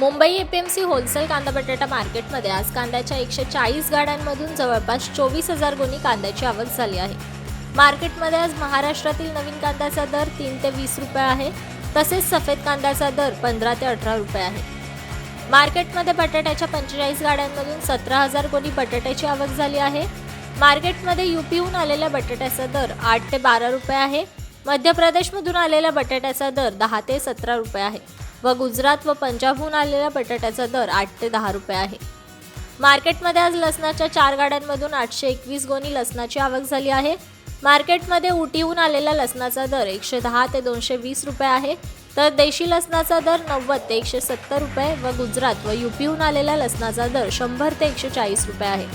Mumbai APMC wholesale कांदा बटाटा मार्केटमध्ये आज कांद्याच्या एकशे चाळीस गाड्यांमधून जवळपास चोवीस हजार गोणी कांद्याची आवक झाली आहे. मार्केटमध्ये आज महाराष्ट्रातील नवीन कांद्याचा दर तीन ते वीस रुपये आहे तसेच सफेद कांद्याचा दर पंधरा ते अठरा रुपये आहे. मार्केटमध्ये बटाट्याच्या पंचेचाळीस गाड्यांमधून सतरा हजार गोणी बटाट्याची आवक झाली आहे. मार्केटमध्ये युपीहून आलेल्या बटाट्याचा दर आठ ते बारा रुपये आहे. मध्य प्रदेशमधून आलेल्या बटाट्याचा दर दहा ते सतरा रुपये आहे. व गुजरात व पंजाबहून आलेल्या बटाट्याचा दर आठ ते दहा रुपये आहे. मार्केटमध्ये आज लसणाच्या चार गाड्यांमधून आठशे एकवीस गोणी लसणाची आवक झाली आहे. मार्केटमध्ये उटीहून आलेल्या लसणाचा दर एकशे दहा ते दोनशे वीस रुपये आहे. तर देशी लसणाचा दर नव्वद ते एकशे सत्तर रुपये व गुजरात व युपीहून आलेल्या लसणाचा दर शंभर ते एकशे चाळीस रुपये आहे.